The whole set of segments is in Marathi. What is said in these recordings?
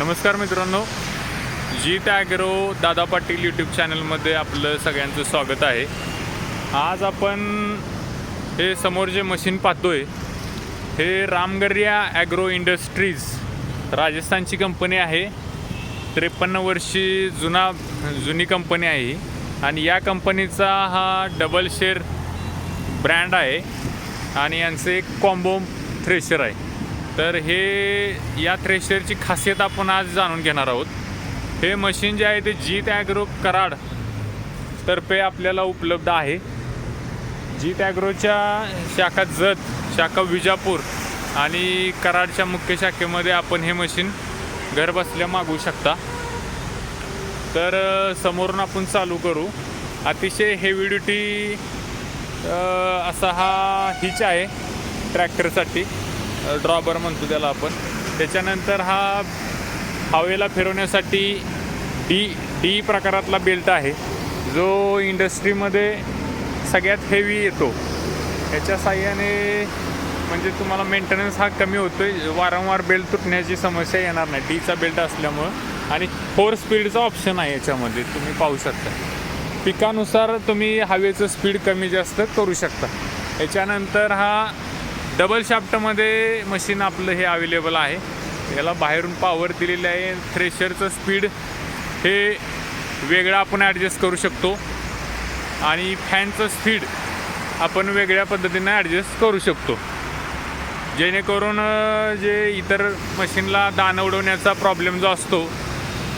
नमस्कार मित्रांनो जी टॅगरो दादा पाटील यूट्यूब चॅनलमध्ये आपलं सगळ्यांचं स्वागत आहे. आज आपण हे समोर जे मशीन पाहतोय हे रामगर्या ॲग्रो इंडस्ट्रीज राजस्थानची कंपनी आहे. त्रेपन्न वर्षी जुना जुनी कंपनी आहे आणि या कंपनीचा हा डबल शेअर ब्रँड आहे. आणि यांचं एक कॉम्बो थ्रेशर आहे. तर हे या थ्रेशरची खासियत आपण आज जाणून घेणार आहोत. हे मशीन जे आहे ते जीत ॲग्रो कराड तर्फे आपल्याला उपलब्ध आहे. जीत ॲग्रोच्या शाखा जत शाखा विजापूर आणि कराडच्या मुख्य शाखेमध्ये आपण हे मशीन घरबसल्या मागवू शकता. तर समोरून आपण चालू करू. अतिशय हेवी ड्युटी असा हा हिच आहे ट्रॅक्टरसाठी ड्रॉबर म्हणतो त्याला आपण. त्याच्यानंतर हा हवेला फिरवण्यासाठी डी डी प्रकारातला बेल्ट आहे. जो इंडस्ट्रीमध्ये सगळ्यात हेवी येतो. याच्या साह्याने म्हणजे तुम्हाला मेंटेनन्स हा कमी होतो आहे वारंवार बेल्ट तुटण्याची समस्या येणार नाही. डीचा बेल्ट असल्यामुळं. आणि फोर स्पीडचा ऑप्शन आहे याच्यामध्ये. तुम्ही पाहू शकता. पिकानुसार तुम्ही हवेचं स्पीड कमी जास्त करू शकता. याच्यानंतर हा डबल शाफ्टमध्ये मशीन आपलं हे अवेलेबल आहे. याला बाहेरून पॉवर दिलेली आहे. थ्रेशरचं स्पीड हे वेगळं आपण ॲडजस्ट करू शकतो. आणि फॅनचं स्पीड आपण वेगळ्या पद्धतीने ॲडजस्ट करू शकतो. जेणेकरून जे इतर मशीनला दाणं उडवण्याचा प्रॉब्लेम जो असतो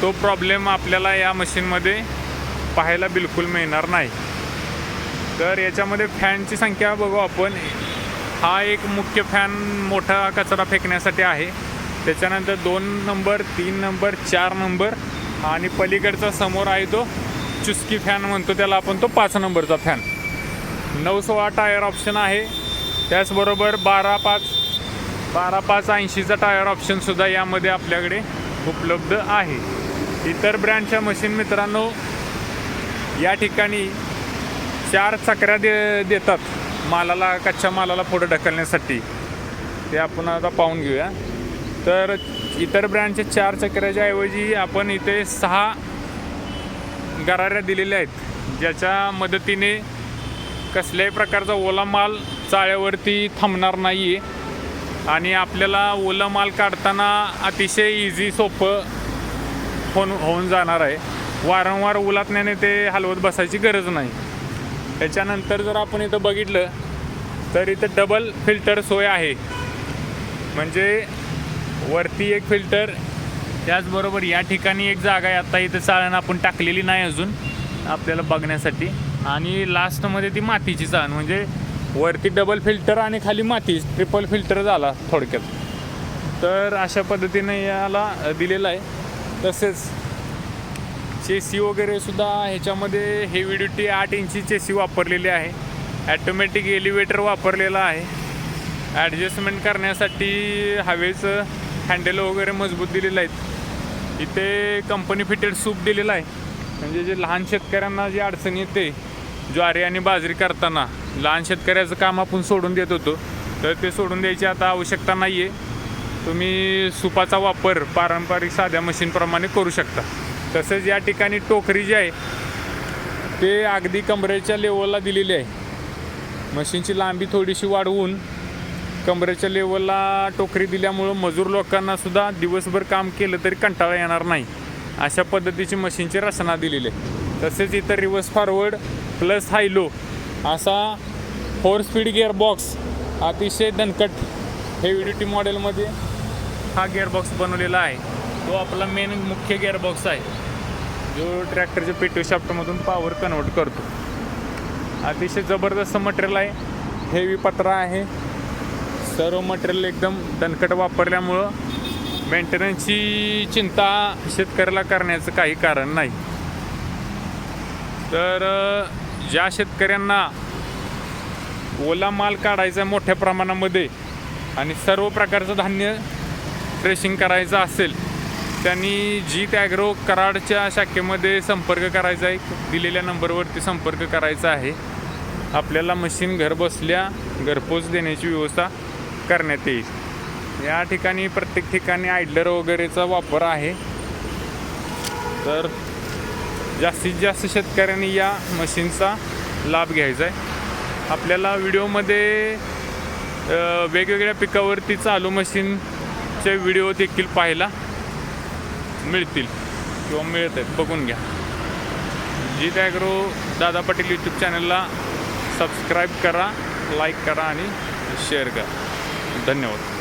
तो प्रॉब्लेम आपल्याला या मशीनमध्ये पाहायला बिलकुल मिळणार नाही. तर याच्यामध्ये फॅनची संख्या बघू आपण. हा एक मुख्य फॅन मोठा कचरा फेकण्यासाठी आहे. त्याच्यानंतर दोन नंबर तीन नंबर चार नंबर आणि पलीकडचा समोर आहे तो चुस्की फॅन म्हणतो त्याला आपण तो पाच नंबरचा फॅन नऊ सोळा टायर ऑप्शन आहे. त्याचबरोबर बारा पाच बारा पाच ऐंशीचा टायर ऑप्शनसुद्धा यामध्ये आपल्याकडे उपलब्ध आहे. इतर ब्रँडच्या मशीन मित्रांनो या ठिकाणी चार चकऱ्या दे देतात. मालाला कच्च्या मालाला पुढे ढकलण्यासाठी. ते आपण आता पाहून घेऊया. तर इतर ब्रँडच्या चार चक्राच्या ऐवजी आपण इथे सहा गराऱ्या दिलेल्या आहेत ज्याच्या मदतीने कसल्याही प्रकारचा ओला माल चाळ्यावरती थांबणार नाही आहे आणि आपल्याला ओला माल काढताना अतिशय इझी सोपं होऊन होऊन जाणार आहे. वारंवार उलातण्याने ते हलवत बसायची गरज नाही. त्याच्यानंतर जर आपण इथं बघितलं तर इथं डबल फिल्टर सोय आहे. म्हणजे वरती एक फिल्टर त्याचबरोबर या ठिकाणी एक जागा आहे. आता इथं चाळण आपण टाकलेली नाही अजून आपल्याला बघण्यासाठी. आणि लास्टमध्ये ती मातीची चाळण म्हणजे वरती डबल फिल्टर आणि खाली माती ट्रिपल फिल्टर झाला थोडक्यात. तर अशा पद्धतीने याला दिलेलं आहे. तसेच चेसी वगैरे सुद्धा ह्याच्यामध्ये हेवी ड्युटी आठ इंची चेसी वापरलेली आहे. ॲटोमॅटिक एलिव्हेटर वापरलेला आहे. ॲडजस्टमेंट करण्यासाठी हवेचं हँडल वगैरे मजबूत दिलेलं आहेत. इथे कंपनी फिटेड सूप दिलेला आहे. म्हणजे जे लहान शेतकऱ्यांना जी अडचण येते ज्वारी आणि बाजरी करताना लहान शेतकऱ्याचं काम आपण सोडून देत होतो. तर ते सोडून द्यायची आता आवश्यकता नाही आहे तुम्ही सुपाचा वापर पारंपरिक साध्या मशीनप्रमाणे करू शकता. तसेच या ठिकाणी टोकरी जी आहे ते अगदी कमरेच्या लेवलला दिलेली आहे. मशीनची लांबी थोडीशी वाढवून कमरेच्या लेवलला टोकरी दिल्यामुळं मजूर लोकांनासुद्धा दिवसभर काम केलं तरी कंटाळा येणार नाही. अशा पद्धतीची मशीनची रचना दिलेली आहे. तसेच इतर रिव्हर्स फॉरवर्ड प्लस हायलो असा फोर स्पीड गिअरबॉक्स अतिशय दणकट हेवी टी मॉडेलमध्ये हा गिअरबॉक्स बनवलेला आहे. तो आपला मेन मुख्य गिअरबॉक्स आहे. जो ट्रॅक्टरच्या पेटू शाफ्टमधून पॉवर कन्वर्ट करतो. अतिशय जबरदस्त मटेरियल आहे. हेवी पत्रा आहे. सर्व मटेरियल एकदम दणकट वापरल्यामुळं मेंटेनन्सची चिंता शेतकऱ्याला करण्याचं काही कारण नाही. तर ज्या शेतकऱ्यांना ओला माल काढायचा आहे मोठ्या प्रमाणामध्ये आणि सर्व प्रकारचं धान्य ट्रेशिंग करायचं असेल त्यांनी जीत ॲग्रो कराडच्या शाखेमध्ये संपर्क करायचा आहे. दिलेल्या नंबरवरती संपर्क करायचा आहे. आपल्याला मशीन घरबसल्या घरपोच देण्याची व्यवस्था करण्यात येईल. या ठिकाणी प्रत्येक ठिकाणी आयडलर वगैरेचा वापर आहे. तर जास्तीत जास्त शेतकऱ्यांनी या मशीनचा लाभ घ्यायचा आहे. आपल्याला व्हिडिओमध्ये वेगवेगळ्या पिकावरती चालू मशीनचे व्हिडिओ देखील पाहायला मिळतील किंवा मिळत आहेत बघून घ्या. जीत ॲग्रो दादा पाटील यूट्यूब चॅनलला सबस्क्राईब करा लाईक करा आणि शेअर करा. धन्यवाद.